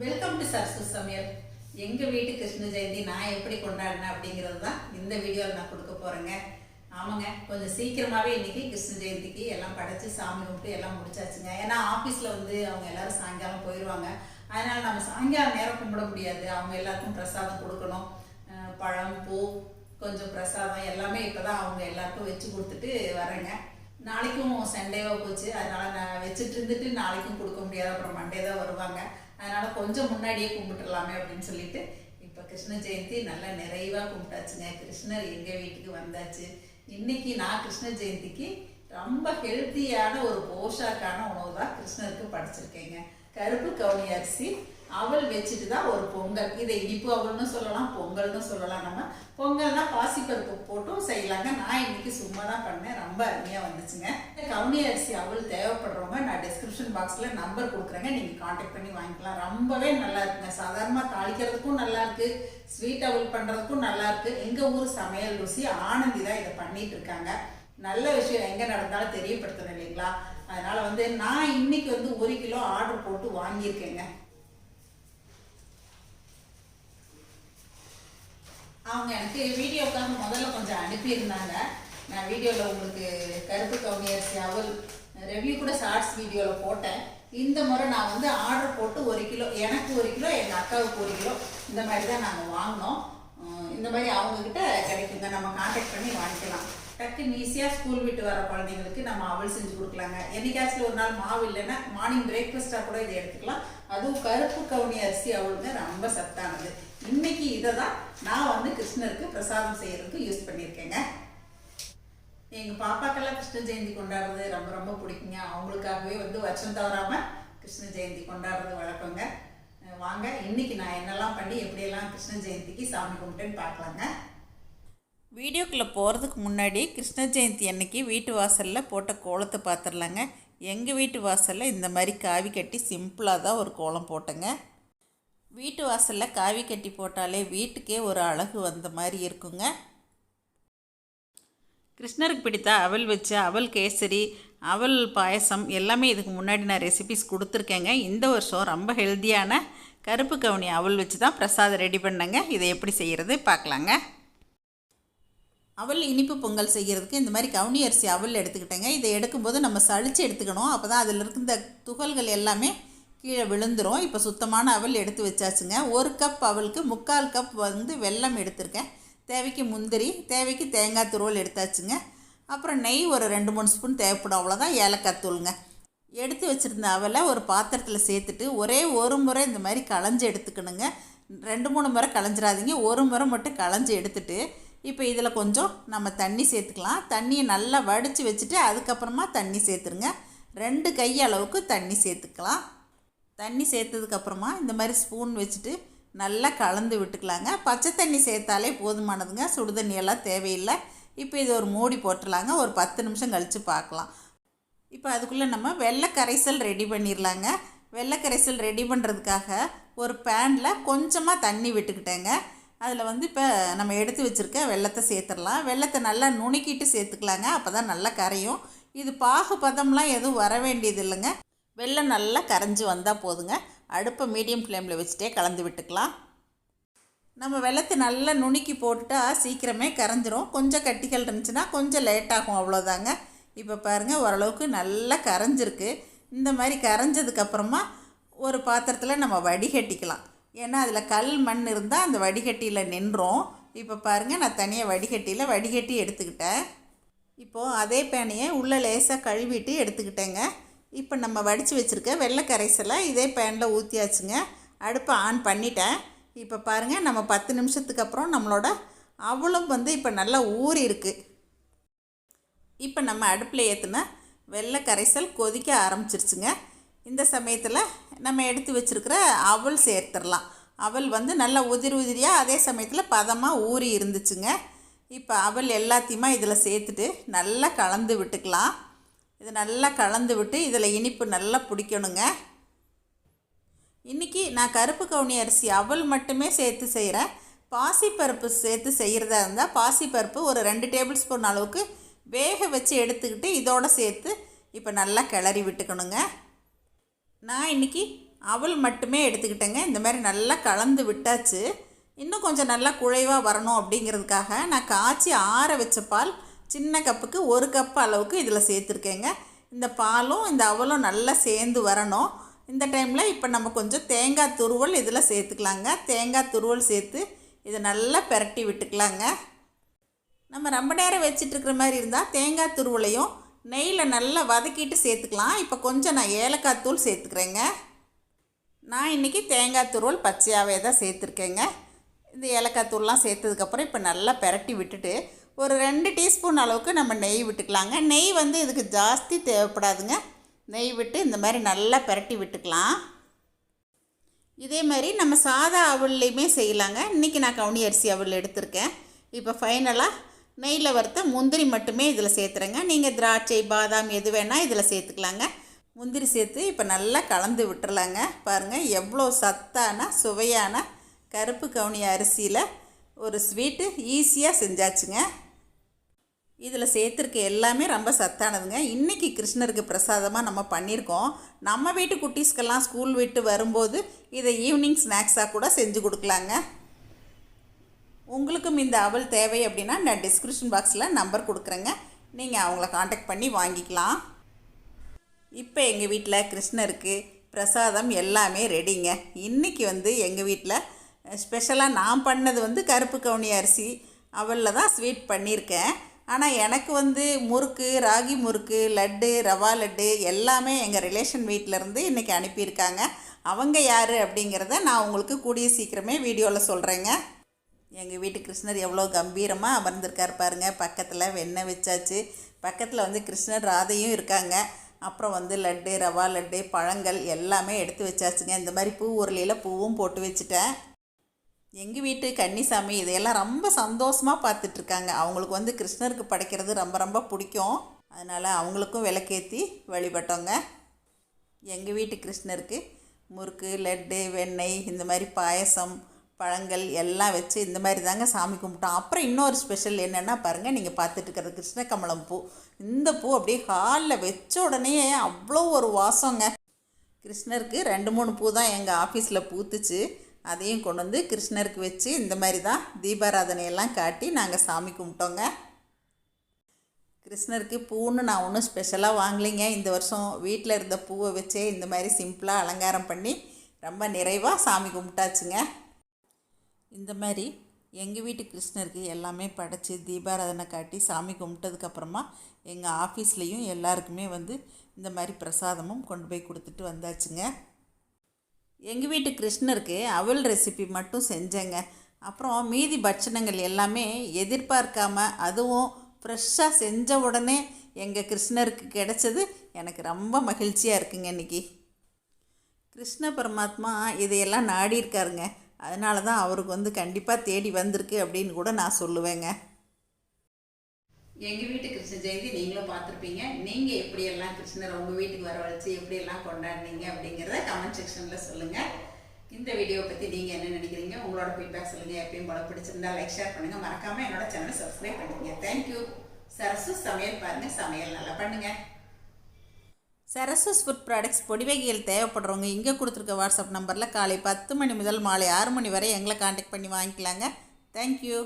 Welcome to Sarasu சமையல். எங்கள் வீட்டு கிருஷ்ண ஜெயந்தி நான் எப்படி கொண்டாடினேன் அப்படிங்கிறது தான் இந்த வீடியோவில் நான் கொடுக்க போகிறேங்க ஆமாங்க கொஞ்சம் சீக்கிரமாகவே இன்றைக்கி கிருஷ்ண ஜெயந்திக்கு எல்லாம் படைச்சி சாமி கும்பிட்டு எல்லாம் முடிச்சாச்சுங்க. ஏன்னா ஆஃபீஸில் வந்து அவங்க எல்லோரும் சாயங்காலம் போயிடுவாங்க அதனால் நம்ம சாயங்காலம் நேரம் கும்பிட முடியாது. அவங்க எல்லாருக்கும் பிரசாதம் கொடுக்கணும். பழம் பூ கொஞ்சம் பிரசாதம் எல்லாமே இப்போ தான் அவங்க எல்லாருக்கும் வச்சு கொடுத்துட்டு வரேங்க நாளைக்கும் சண்டேவாக போச்சு. அதனால் நான் வச்சுட்டு இருந்துட்டு நாளைக்கும் கொடுக்க முடியாது. அப்புறம் மண்டே தான் வருவாங்க. அதனால கொஞ்சம் முன்னாடியே கும்பிட்டுடலாமே அப்படின்னு சொல்லிட்டு இப்போ கிருஷ்ண ஜெயந்தி நல்லா நிறைவாக கும்பிட்டாச்சுங்க. கிருஷ்ணர் எங்கள் வீட்டுக்கு வந்தாச்சு. இன்னைக்கு நான் கிருஷ்ண ஜெயந்திக்கு ரொம்ப ஹெல்த்தியான ஒரு போஷாக்கான உணவு தான் கிருஷ்ணருக்கு படைச்சிருக்கேங்க. கருப்பு கவுனி அரிசி அவள் வச்சுட்டு தான் ஒரு பொங்கல். இதை இனிப்பு அவள்னு சொல்லலாம் பொங்கல்னு சொல்லலாம். நம்ம பொங்கல்னா பாசிப்பருப்பு போட்டும் செய்யலாங்க. நான் இன்னைக்கு சும்மா தான் பண்ணேன். ரொம்ப அருமையாக வந்துச்சுங்க. இந்த கவுனி அரிசி அவள் தேவைப்படுறவங்க நான் டிஸ்கிரிப்ஷன் பாக்ஸில் நம்பர் கொடுக்குறேங்க. நீங்கள் காண்டாக்ட் பண்ணி வாங்கிக்கலாம். ரொம்பவே நல்லா இருக்குங்க. சாதாரணமாக தாளிக்கிறதுக்கும் நல்லா இருக்கு. ஸ்வீட் அவள் பண்ணுறதுக்கும் நல்லா இருக்கு. எங்கள் ஊர் சமையல் ருசி ஆனந்தி தான் இதை பண்ணிட்டு இருக்காங்க. நல்ல விஷயம். எங்கே நடந்தாலும் தெரியப்படுத்தணும் இல்லைங்களா? அதனால் வந்து நான் இன்னைக்கு வந்து ஒரு கிலோ ஆர்டர் போட்டு வாங்கியிருக்கேங்க. அவங்க எனக்கு வீடியோக்காக முதல்ல கொஞ்சம் அனுப்பியிருந்தாங்க. நான் வீடியோவில் உங்களுக்கு கருப்பு கவுனி அரிசி அவல் ரெவ்யூ கூட ஷார்ட்ஸ் வீடியோவில் போட்டேன். இந்த முறை நான் வந்து ஆர்டர் போட்டு ஒரு கிலோ எனக்கு ஒரு கிலோ எங்கள் அக்காவுக்கு ஒரு கிலோ இந்த மாதிரி தான் நாங்கள் வாங்கினோம். இந்த மாதிரி அவங்கக்கிட்ட கிடைக்குங்க நம்ம காண்டாக்ட் பண்ணி வாங்கிக்கலாம். டக்குன்னு ஈஸியாக ஸ்கூல் விட்டு வர குழந்தைங்களுக்கு நம்ம அவள் செஞ்சு கொடுக்கலாங்க. என்னைக்காச்சும் ஒரு நாள் மாவு இல்லைன்னா மார்னிங் பிரேக்ஃபாஸ்ட்டாக கூட இதை எடுத்துக்கலாம். அதுவும் கருப்பு கவுனி அரிசி அவளுங்க ரொம்ப சத்தானது. இன்னைக்கு இதை தான் நான் வந்து கிருஷ்ணருக்கு பிரசாதம் செய்யறதுக்கு யூஸ் பண்ணியிருக்கேங்க. எங்கள் பாப்பாக்கெல்லாம் கிருஷ்ண ஜெயந்தி கொண்டாடுறது ரொம்ப ரொம்ப பிடிக்குங்க. அவங்களுக்காகவே வந்து வருஷம் தவறாம கிருஷ்ண ஜெயந்தி கொண்டாடுறது வழக்கங்க. வாங்க இன்னைக்கு நான் என்னெல்லாம் பண்ணி எப்படியெல்லாம் கிருஷ்ண ஜெயந்திக்கு சாமி கும்பிட்டேன்னு பார்க்கலாங்க. வீடியோக்குள்ளே போகிறதுக்கு முன்னாடி கிருஷ்ண ஜெயந்தி அன்னைக்கு வீட்டு வாசலில் போட்ட கோலத்தை பார்த்துடலாங்க எங்கள் வீட்டு வாசலில் இந்த மாதிரி காவி கட்டி சிம்பிளாக தான் ஒரு கோலம் போட்டேங்க. வீட்டு வாசலில் காவி கட்டி போட்டாலே வீட்டுக்கே ஒரு அழகு வந்த மாதிரி இருக்குங்க. கிருஷ்ணருக்கு பிடித்த அவல் வச்சு அவல் கேசரி அவல் பாயசம் எல்லாமே இதுக்கு முன்னாடி நான் ரெசிபிஸ் கொடுத்துருக்கேங்க. இந்த வருஷம் ரொம்ப ஹெல்த்தியான கருப்பு கவுனி அவல் வச்சு தான் பிரசாதம் ரெடி பண்ணேங்க. இதை எப்படி செய்கிறது பார்க்கலாங்க. அவல் இனிப்பு பொங்கல் செய்கிறதுக்கு இந்த மாதிரி கவுனி அரிசி அவல் எடுத்துக்கிட்டேங்க. இதை எடுக்கும்போது நம்ம சளிச்சு எடுத்துக்கணும். அப்போ தான் அதில் இருக்க துகள்கள் எல்லாமே கீழே விழுந்துரும். இப்போ சுத்தமான அவல் எடுத்து வச்சாச்சுங்க. ஒரு கப் அவலுக்கு முக்கால் கப் வந்து வெல்லம் எடுத்திருக்கேன். தேவைக்கு முந்திரி தேவைக்கு தேங்காய் துருவல் எடுத்தாச்சுங்க. அப்புறம் நெய் ஒரு ரெண்டு மூணு ஸ்பூன் தேவைப்படும். அவ்வளோதான் ஏலக்காய் தூளுங்க. எடுத்து வச்சுருந்த அவலை ஒரு பாத்திரத்தில் சேர்த்துட்டு ஒரே ஒரு முறை இந்த மாதிரி களைஞ்சு எடுத்துக்கணுங்க. ரெண்டு மூணு முறை களைஞ்சிடாதீங்க ஒரு முறை மட்டும் களைஞ்சி எடுத்துட்டு இப்போ இதில் கொஞ்சம் நம்ம தண்ணி சேர்த்துக்கலாம். தண்ணியை நல்லா வடித்து வச்சுட்டு அதுக்கப்புறமா தண்ணி சேர்த்துருங்க. ரெண்டு கை அளவுக்கு தண்ணி சேர்த்துக்கலாம். தண்ணி சேர்த்ததுக்கப்புறமா இந்த மாதிரி ஸ்பூன் வச்சுட்டு நல்லா கலந்து விட்டுக்கலாங்க. பச்சை தண்ணி சேர்த்தாலே போதுமானதுங்க. சுடு தண்ணியெல்லாம் தேவையில்லை. இப்போ இது ஒரு மூடி போட்டுடலாங்க. ஒரு பத்து நிமிஷம் கழித்து பார்க்கலாம். இப்போ அதுக்குள்ளே நம்ம வெள்ளை கரைசல் ரெடி பண்ணிடலாங்க. வெள்ளை கரைசல் ரெடி பண்ணுறதுக்காக ஒரு பேனில் கொஞ்சமாக தண்ணி விட்டுக்கிட்டேங்க. அதில் வந்து இப்போ நம்ம எடுத்து வச்சுருக்க வெள்ளத்தை சேர்த்துடலாம். வெள்ளத்தை நல்லா நுணுக்கிட்டு சேர்த்துக்கலாங்க. அப்போ தான் நல்லா கரையும். இது பாகு பதம்லாம் எதுவும் வர வேண்டியது இல்லைங்க வெள்ளம் நல்லா கரைஞ்சி வந்தால் போதுங்க. அடுப்பை மீடியம் ஃப்ளேமில் வச்சுட்டே கலந்து விட்டுக்கலாம். நம்ம வெள்ளத்தை நல்லா நுணுக்கி போட்டுட்டா சீக்கிரமே கரைஞ்சிரும். கொஞ்சம் கட்டிகள் இருந்துச்சுன்னா கொஞ்சம் லேட் ஆகும் அவ்வளோதாங்க இப்போ பாருங்கள் ஓரளவுக்கு நல்லா கரைஞ்சிருக்கு. இந்த மாதிரி கரைஞ்சதுக்கப்புறமா ஒரு பாத்திரத்தில் நம்ம வடிகட்டிக்கலாம். ஏன்னா அதில் கல் மண் இருந்தால் அந்த வடிகட்டியில் நின்றோம். இப்போ பாருங்கள் நான் தனியாக வடிகட்டியில் வடிகட்டி எடுத்துக்கிட்டேன். இப்போது அதே பேனையை உள்ளே லேசாக கழுவிட்டு எடுத்துக்கிட்டேங்க. இப்போ நம்ம வடித்து வச்சுருக்க வெள்ளை கரைசலை இதே பேனில் ஊற்றியாச்சுங்க அடுப்பை ஆன் பண்ணிட்டேன். இப்போ பாருங்கள் நம்ம பத்து நிமிஷத்துக்கு அப்புறம் நம்மளோட அவளும் வந்து இப்போ நல்லா ஊறி இருக்குது இப்போ நம்ம அடுப்பில் ஏற்றுன வெள்ளை கரைசல் கொதிக்க ஆரம்பிச்சிருச்சுங்க. இந்த சமயத்தில் நம்ம எடுத்து வச்சுருக்கிற அவல் சேர்த்துடலாம். அவல் வந்து நல்லா உதிரி உதிரியாக அதே சமயத்தில் பதமாக ஊறி இருந்துச்சுங்க. இப்போ அவல் எல்லாத்தையுமே இதில் சேர்த்துட்டு நல்லா கலந்து விட்டுக்கலாம். இது நல்லா கலந்து விட்டு இதில் இனிப்பு நல்லா பிடிக்கணுங்க. இன்றைக்கி நான் கருப்பு கவுனி அரிசி அவல் மட்டுமே சேர்த்து செய்கிறேன். பாசிப்பருப்பு சேர்த்து செய்கிறதா இருந்தால் பாசிப்பருப்பு ஒரு ரெண்டு டேபிள் ஸ்பூன் அளவுக்கு வேக வச்சு எடுத்துக்கிட்டு இதோடு சேர்த்து இப்போ நல்லா கிளறி விட்டுக்கணுங்க. நான் இன்றைக்கி அவல் மட்டுமே எடுத்துக்கிட்டேங்க. இந்த மாதிரி நல்லா கலந்து விட்டாச்சு. இன்னும் கொஞ்சம் நல்லா குழைவாக வரணும் அப்படிங்கிறதுக்காக நான் காய்ச்சி ஆற வச்ச பால் சின்ன கப்புக்கு ஒரு கப் அளவுக்கு இதில் சேர்த்துருக்கேங்க. இந்த பாலும் இந்த அவலும் நல்லா சேர்ந்து வரணும். இந்த டைமில் இப்போ நம்ம கொஞ்சம் தேங்காய் துருவல் இதில் சேர்த்துக்கலாங்க. தேங்காய் துருவல் சேர்த்து இதை நல்லா பெரட்டி விட்டுக்கலாங்க. நம்ம ரொம்ப நேரம் வச்சிட்டு மாதிரி இருந்தால் தேங்காய் துருவலையும் நெய்யில் நல்லா வதக்கிட்டு சேர்த்துக்கலாம். இப்போ கொஞ்சம் நான் ஏலக்காய் தூள் சேர்த்துக்கிறேங்க. நான் இன்றைக்கி தேங்காய் துருவல் பச்சையாகவே தான் சேர்த்துருக்கேங்க. இந்த ஏலக்காய் தூள்லாம் சேர்த்ததுக்கப்புறம் இப்போ நல்லா பெரட்டி விட்டுட்டு ஒரு ரெண்டு டீஸ்பூன் அளவுக்கு நம்ம நெய் விட்டுக்கலாங்க. நெய் வந்து இதுக்கு ஜாஸ்தி தேவைப்படாதுங்க. நெய் விட்டு இந்த மாதிரி நல்லா பரட்டி விட்டுக்கலாம். இதே மாதிரி நம்ம சாதா அவல்லையுமே செய்யலாங்க. இன்றைக்கி நான் கவுனி அரிசி அவல் எடுத்திருக்கேன். இப்போ ஃபைனலாக நெய்யில் வறுத்த முந்திரி மட்டுமே இதில் சேர்த்துறேங்க. நீங்கள் திராட்சை பாதாம் எது வேணால் இதில் சேர்த்துக்கலாங்க. முந்திரி சேர்த்து இப்போ நல்லா கலந்து விட்டுறலாங்க. பாருங்கள் எவ்வளோ சத்தான சுவையான கருப்பு கவுனி அரிசியில் ஒரு ஸ்வீட்டு ஈஸியாக செஞ்சாச்சுங்க. இதில் சேர்த்துருக்க எல்லாமே ரொம்ப சத்தானதுங்க. இன்றைக்கி கிருஷ்ணருக்கு பிரசாதமாக நம்ம பண்ணியிருக்கோம். நம்ம வீட்டு குட்டீஸ்க்கெல்லாம் ஸ்கூல் விட்டு வரும்போது இதை ஈவினிங் ஸ்நாக்ஸாக கூட செஞ்சு கொடுக்கலாங்க. உங்களுக்கும் இந்த அவல் தேவை அப்படின்னா நான் டிஸ்கிரிப்ஷன் பாக்ஸில் நம்பர் கொடுக்குறேங்க. நீங்கள் அவங்கள காண்டாக்ட் பண்ணி வாங்கிக்கலாம். இப்போ எங்கள் வீட்டில் கிருஷ்ணருக்கு பிரசாதம் எல்லாமே ரெடிங்க. இன்றைக்கி வந்து எங்கள் வீட்டில் ஸ்பெஷலாக நான் பண்ணது வந்து கருப்பு கவுனி அரிசி. அவலில் தான் ஸ்வீட் பண்ணியிருக்கேன். ஆனால் எனக்கு வந்து முறுக்கு ராகி முறுக்கு லட்டு ரவா லட்டு எல்லாமே எங்கள் ரிலேஷன் வீட்டிலேருந்து இன்றைக்கி அனுப்பியிருக்காங்க. அவங்க யார் அப்படிங்கிறத நான் உங்களுக்கு கூடிய சீக்கிரமே வீடியோவில் சொல்கிறேங்க எங்கள் வீட்டு கிருஷ்ணர் எவ்வளோ கம்பீரமாக அமர்ந்திருக்கார் பாருங்க. பக்கத்தில் வெண்ணெய் வச்சாச்சு. பக்கத்தில் வந்து கிருஷ்ணர் ராதையும் இருக்காங்க. அப்புறம் வந்து லட்டு ரவா லட்டு பழங்கள் எல்லாமே எடுத்து வச்சாச்சுங்க. இந்த மாதிரி பூ உருளையில் பூவும் போட்டு வச்சுட்டேன். எங்கள் வீட்டு கன்னிசாமி இதையெல்லாம் ரொம்ப சந்தோஷமாக பார்த்துட்ருக்காங்க. அவங்களுக்கு வந்து கிருஷ்ணருக்கு படைக்கிறது ரொம்ப ரொம்ப பிடிக்கும். அதனால் அவங்களுக்கும் விளக்கேற்றி வழிபட்டோங்க. எங்கள் வீட்டு கிருஷ்ணருக்கு முறுக்கு லட்டு வெண்ணெய் இந்த மாதிரி பாயசம் பழங்கள் எல்லாம் வச்சு இந்த மாதிரி தாங்க சாமி கும்பிட்டோம். அப்புறம் இன்னொரு ஸ்பெஷல் என்னென்னா பாருங்கள் நீங்கள் பார்த்துட்டு கிருஷ்ண கமலம் பூ. இந்த பூ அப்படியே ஹாலில் வச்ச உடனே அவ்வளோ ஒரு வாசங்க. கிருஷ்ணருக்கு ரெண்டு மூணு பூ தான் எங்கள் ஆஃபீஸில் பூத்துச்சு. அதையும் கொண்டு வந்து கிருஷ்ணருக்கு வச்சு இந்த மாதிரி தான் தீபாராதனையெல்லாம் காட்டி நாங்கள் சாமி கும்பிட்டோங்க. கிருஷ்ணருக்கு பூன்னு நான் ஒன்றும் ஸ்பெஷலாக வாங்கலைங்க. இந்த வருஷம் வீட்டில் இருந்த பூவை வச்சே இந்த மாதிரி சிம்பிளாக அலங்காரம் பண்ணி ரொம்ப நிறைவாக சாமி கும்பிட்டாச்சுங்க. இந்த மாதிரி எங்கள் வீட்டு கிருஷ்ணருக்கு எல்லாமே படைச்சி தீபாராதனை காட்டி சாமி கும்பிட்டதுக்கப்புறமா எங்கள் ஆஃபீஸ்லேயும் எல்லாருக்குமே வந்து இந்த மாதிரி பிரசாதமும் கொண்டு போய் கொடுத்துட்டு வந்தாச்சுங்க. எங்கள் வீட்டு கிருஷ்ணருக்கு அவல் ரெசிபி மட்டும் செஞ்சேங்க. அப்புறம் மீதி பட்சணங்கள் எல்லாமே எதிர்பார்க்காம அதுவும் ஃப்ரெஷ்ஷாக செஞ்ச உடனே எங்கள் கிருஷ்ணருக்கு கிடைச்சது எனக்கு ரொம்ப மகிழ்ச்சியாக இருக்குங்க இன்றைக்கி கிருஷ்ண பரமாத்மா இதையெல்லாம் நாடி இருக்காருங்க அதனால தான் அவருக்கு வந்து கண்டிப்பாக தேடி வந்திருக்கு அப்படின்னு கூட நான் சொல்லுவேங்க. எங்க வீட்டு கிருஷ்ண ஜெயந்தி நீங்களும் பார்த்துருப்பீங்க. நீங்க எப்படியெல்லாம் கிருஷ்ணரை உங்க வீட்டுக்கு வரவழைச்சு எப்படியெல்லாம் கொண்டாடுனீங்க அப்படிங்கிறத கமெண்ட் செக்ஷன்ல சொல்லுங்க. இந்த வீடியோ பத்தி நீங்க என்ன நினைக்கிறீங்க? உங்களோட ஃபீட்பேக் சொல்லுங்க. எப்பயும் போல பிடிச்சிருந்தா லைக் ஷேர் பண்ணுங்க. மறக்காம என்னோட சேனலை சப்ஸ்கிரைப் பண்ணுங்க தேங்க்யூ சரசு சமையல் பாருங்க. சமையல் நல்லா பண்ணுங்க. சரஸ்வஸ் ஃபுட் ப்ராடக்ட்ஸ் பொடிவகைகள் தேவைப்படுறவங்க இங்கே கொடுத்துருக்க வாட்ஸ்அப் நம்பரில் காலை பத்து மணி முதல் மாலை ஆறு மணி வரை எங்களை காண்டாக்ட் பண்ணி வாங்கிக்கலாங்க. தேங்க்யூ